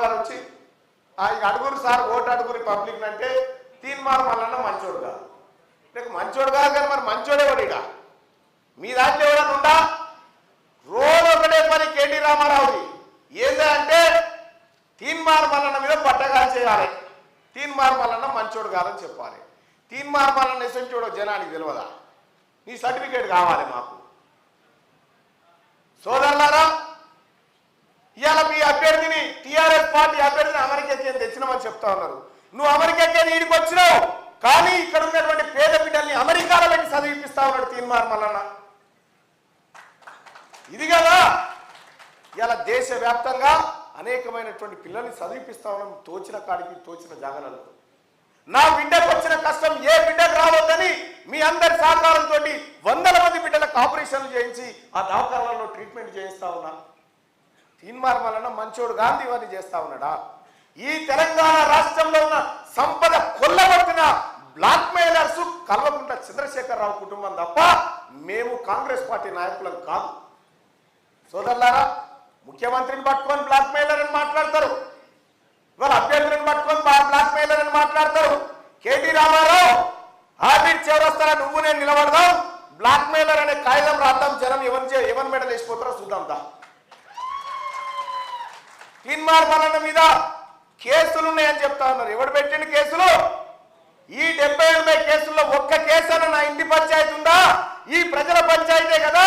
ఆ ఇక అడుగురు సార్ ఓటు అడుగురి పబ్లిక్ అంటే తీన్మార్ మల్లన్న మంచోడు కాదు. లేక మంచోడు కాదు కానీ మరి మంచోడే వాడు ఇక మీ దాంట్లో ఎవరైనా ఉందా రోజు ఒకటే పని కేటీ రామారావుది. ఏంటంటే తీన్మార్ మల్లన్న మీద పట్టగాలు చేయాలి. తీన్మార్ మల్లన్న మంచోడు కాదని చెప్పాలి. తీన్మార్ మల్లన్న ఎసంచోడో జనానికి తెలియదా నీ సర్టిఫికేట్ కావాలి మాకు. సోదరులారా ఇవాళ మీ అభ్యర్థిని టీఆర్ఎస్ పార్టీ అభ్యర్థిని అమెరికాకి తెచ్చినామని చెప్తా ఉన్నారు. నువ్వు అమెరికా ఈడికి వచ్చినావు. కానీ ఇక్కడ ఉన్నటువంటి పేద బిడ్డల్ని అమెరికాలో పెట్టి చదివిపిస్తా ఉన్నాడు తీన్మార్ మల్లన్న. ఇది కదా. ఇలా దేశవ్యాప్తంగా అనేకమైనటువంటి పిల్లల్ని చదివిపిస్తా ఉన్నాం. తోచిన కాడికి తోచిన జాగనలు నా బిడ్డకు వచ్చిన కష్టం ఏ బిడ్డకు రావద్దని మీ అందరి సహకారంతో వందల మంది బిడ్డలకు ఆపరేషన్లు చేయించి ఆ దవాఖానాలలో ట్రీట్మెంట్ చేయిస్తా ఉన్నా. తీన్మార్ వలన మంచోడు గాంధీ ఇవన్నీ చేస్తా ఉన్నాడా? ఈ తెలంగాణ రాష్ట్రంలో ఉన్న సంపద కొల్లగొట్టిన బ్లాక్ మెయిలర్స్ కల్వకుంట చంద్రశేఖరరావు కుటుంబం తప్ప మేము కాంగ్రెస్ పార్టీ నాయకులం కాదు. సోదరులారా ముఖ్యమంత్రిని పట్టుకొని బ్లాక్ మెయిలర్ అని మాట్లాడతారు. ఇవాళ అభ్యర్థులను పట్టుకొని బ్లాక్ మెయిలర్ అని మాట్లాడతారు. కేటీ రామారావు ఆర్బిట్ చివరొస్తారా నువ్వు నేను నిలబడదాం. బ్లాక్ మెయిలర్ అనే కాగితం రాద్దాం. జనం ఎవరి చే- ఎవరి మెడలు వేసిపోతారో చూద్దాం దా. తీన్మార్ మల్లన్న మీద కేసులు ఉన్నాయని చెప్తా ఉన్నారు. ఎవడు పెట్టిన కేసులు? ఈ డెబ్బై ఎనభై కేసుల్లో ఒక్క కేసు అని నా ఇంటి పంచాయతీ ఉందా? ఈ ప్రజల పంచాయతీ కదా?